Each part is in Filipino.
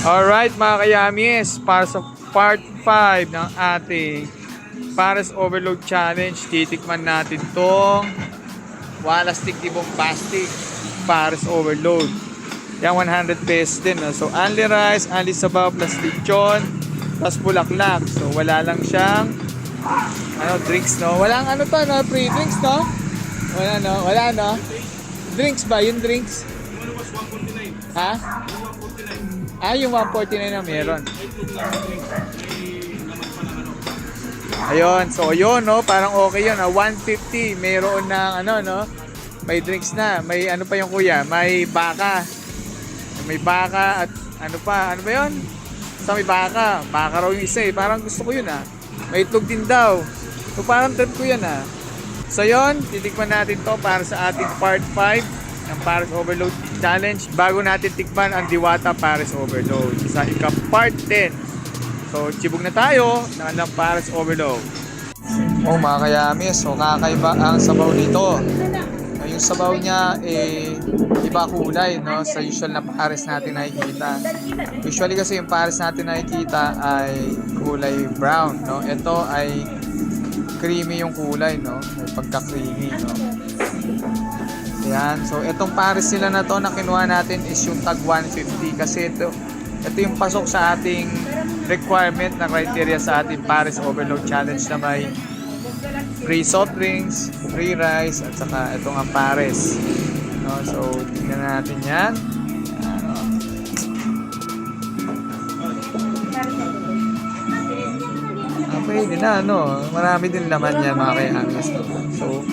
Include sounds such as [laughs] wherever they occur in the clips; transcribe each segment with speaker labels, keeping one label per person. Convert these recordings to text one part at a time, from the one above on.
Speaker 1: Alright mga kayamis, para sa part 5 ng ating Paris Overload Challenge, titikman natin tong Walastic di Bombastic Paris Overload. Yan 100 pesos din. No? So, only rice, only sabaw, plus lechon, plus bulaklak. So, wala lang siyang ano, drinks, no? Walang ano to, no? Free drinks, no? Wala, no? Wala, no? Drinks ba? Yung drinks? Ha? Ah, yung 149 na meron. Ayun, so yun, no? Parang okay yun, ah. 150, meron ng ano, no? May drinks na, may ano pa yung kuya, may baka. May baka at ano pa, ano ba yun? Sa may baka, baka raw yung isa eh. Parang gusto ko yun ah. May itlog din daw. So parang trip ko yan ah. So yun, titikman natin to para sa ating part 5 ng Paris Overload Challenge. Bago natin tikman ang Diwata Paris Overload sa ika-part 10. So chibog na tayo ng ng Paris Overload. Oh mga kayamis, so kakaiba ang sabaw nito. So, yung sabaw niya eh iba kulay no sa usual na pares natin nakikita. Usually kasi yung pares natin nakikita ay kulay brown no. Ito ay creamy yung kulay no. May pagka-creamy no. Ayan. So itong pares nila na to na kinuha natin is yung tag 150 kasi ito ito yung pasok sa ating requirement na criteria sa ating Paris Overload Challenge na may free soft drinks, free rice, at saka itong ang pares. No, so, tingnan natin yan. Ah, pwede na, ano. Marami din naman yan, mga kayanis. No? So,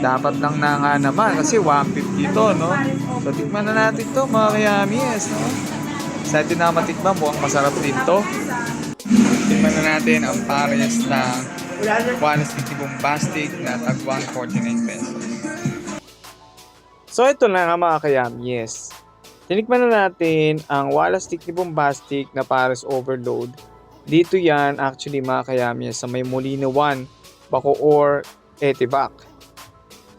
Speaker 1: dapat lang na nga naman kasi 150 to, no? So, tikman na natin to, mga kayamis, no? Excited na matikman, mukhang masarap din to. Tikman na natin ang pares na Wallace City Bombastic na tag 149 pesos. So ito na nga mga kayamies. Tinikman na natin ang Wallace Stick Bombastic na Paris Overload. Dito yan actually mga kayamies sa may Molino 1, Bacoor, Etibac.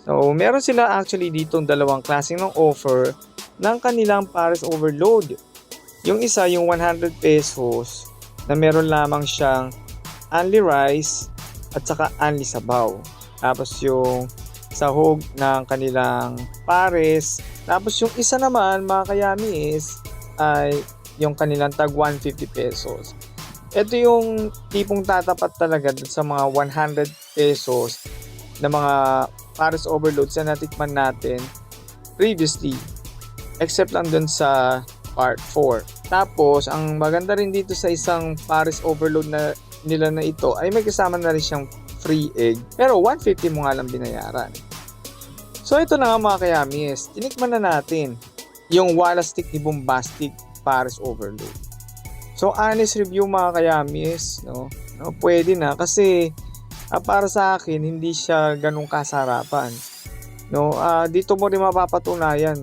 Speaker 1: So meron sila actually ditong dalawang klaseng ng offer ng kanilang Paris Overload. Yung isa yung 100 pesos na meron lamang siyang only rice at saka only sabaw. Tapos yung sahog ng kanilang pares. Tapos yung isa naman, mga kayami is ay yung kanilang tag 150 pesos. Ito yung tipong tatapat talaga sa mga 100 pesos na mga pares overloads na natikman natin previously. Except lang dun sa part 4. Tapos, ang maganda rin dito sa isang pares overload na nila na ito ay may kasama na rin siyang free egg. Pero 150 mo nga lang binayaran. So ito na nga mga kayamis, tinikman na natin yung Wallace Stick ni Bombastic Paris Overload. So honest review mga kayamis, no? no pwede na kasi ah, para sa akin hindi siya ganung kasarapan. No, ah, dito mo rin mapapatunayan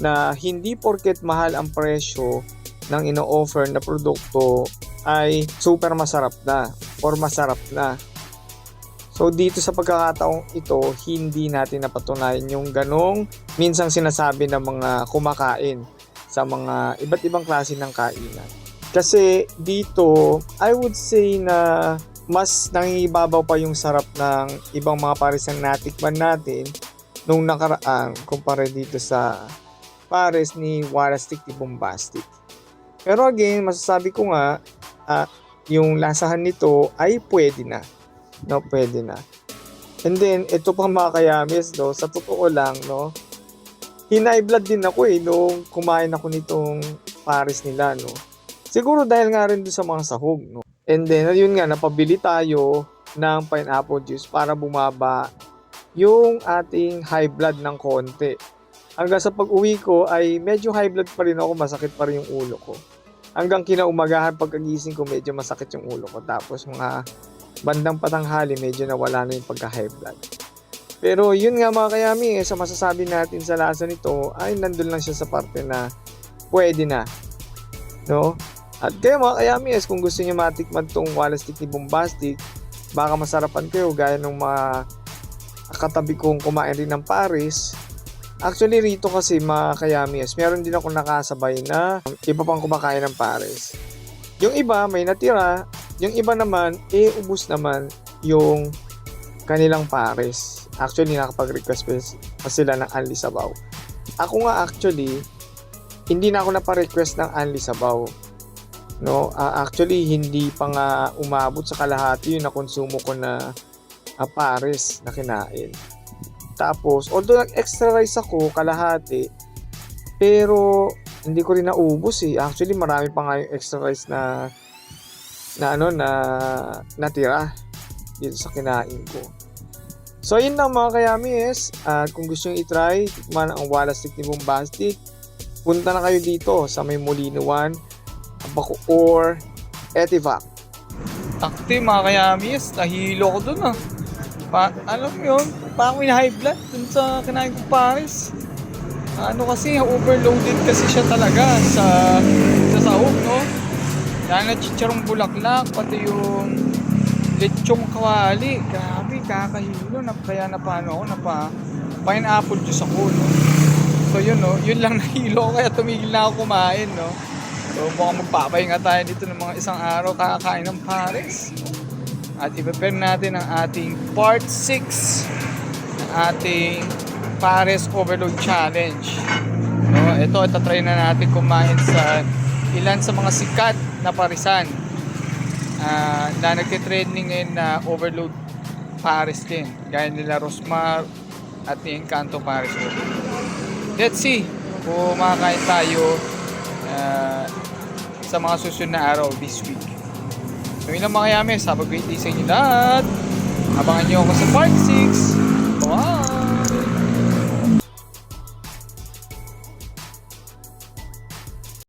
Speaker 1: na hindi porket mahal ang presyo ng ino-offer na produkto ay super masarap na or masarap na. So dito sa pagkakataong ito, hindi natin napatunayan yung ganong minsang sinasabi ng mga kumakain sa mga iba't ibang klase ng kainan. Kasi dito, I would say na mas nangingibabaw pa yung sarap ng ibang mga pares na natikman natin nung nakaraan kumpara dito sa pares ni Walastic ni Bombastic. Pero again, masasabi ko nga, ah, yung lasahan nito ay pwede na. No, pwede na. And then, ito pa mga kayamis, no, sa totoo lang, no, hinay blood din ako eh, nung kumain ako nitong pares nila, no. Siguro dahil nga rin doon sa mga sahog, no. And then, ayun nga, napabili tayo ng pineapple juice para bumaba yung ating high blood ng konti. Hanggang sa pag-uwi ko ay medyo high blood pa rin ako, masakit pa rin yung ulo ko. Hanggang kinaumagahan pagkagising ko medyo masakit yung ulo ko. Tapos mga bandang patanghali medyo nawala na yung pagka-high blood. Pero yun nga mga kayami, eh, sa masasabi natin sa lasa nito ay nandun lang siya sa parte na pwede na. No? At kaya mga kayami, eh, kung gusto niyo matikman tong Wallace Stick ni Bombastic, baka masarapan kayo gaya ng mga katabi kong kumain rin ng Paris Actually, rito kasi mga kayamis, meron din ako nakasabay na iba pang kumakain ng pares. Yung iba may natira, yung iba naman, eh, ubus naman yung kanilang pares. Actually, nakapag-request pa pa sila ng Anli Sabaw. Ako nga actually, hindi na ako napa-request ng Anli Sabaw. No, Ah, actually hindi pa nga umabot sa kalahati yung nakonsumo ko na ah, pares na kinain. Tapos, although nag-extra rice ako, kalahati, pero hindi ko rin naubos eh. Actually, marami pa nga yung extra rice na na ano na natira dito sa kinain ko. So, yun lang mga kayamis. At kung gusto nyo i-try, tikman ang Wallace Stick ni punta na kayo dito sa may Molino 1, Bacoor, Etivac. Takti mga kayamis, nahilo ko dun ah. Pa, alam mo yun, parang may high blood dun sa kinain kong Paris. Ano kasi, overloaded kasi siya talaga sa sa sahog, no? Dahil na chicharong bulaklak, pati yung lechong kawali. Grabe, kakahilo. Na, kaya na paano ako, napa pineapple juice ako, no? So yun, no? Yun lang [laughs] nahilo ko, kaya tumigil na ako kumain, no? So mukhang magpapahinga tayo dito ng mga isang araw kakakain ng Paris. At i-prepare natin ang ating part 6 ng ating Paris Overload Challenge. No, ito, ito try na natin kumain sa ilan sa mga sikat na parisan ah, na nagtitrending ngayon na overload Paris din. Gaya nila Rosmar at ni Encanto Paris. Let's see kung makakain tayo ah, sa mga susunod na araw this week. So yun lang mga yames. Have a sa inyo lahat. Abangan nyo ako sa part 6. Bye!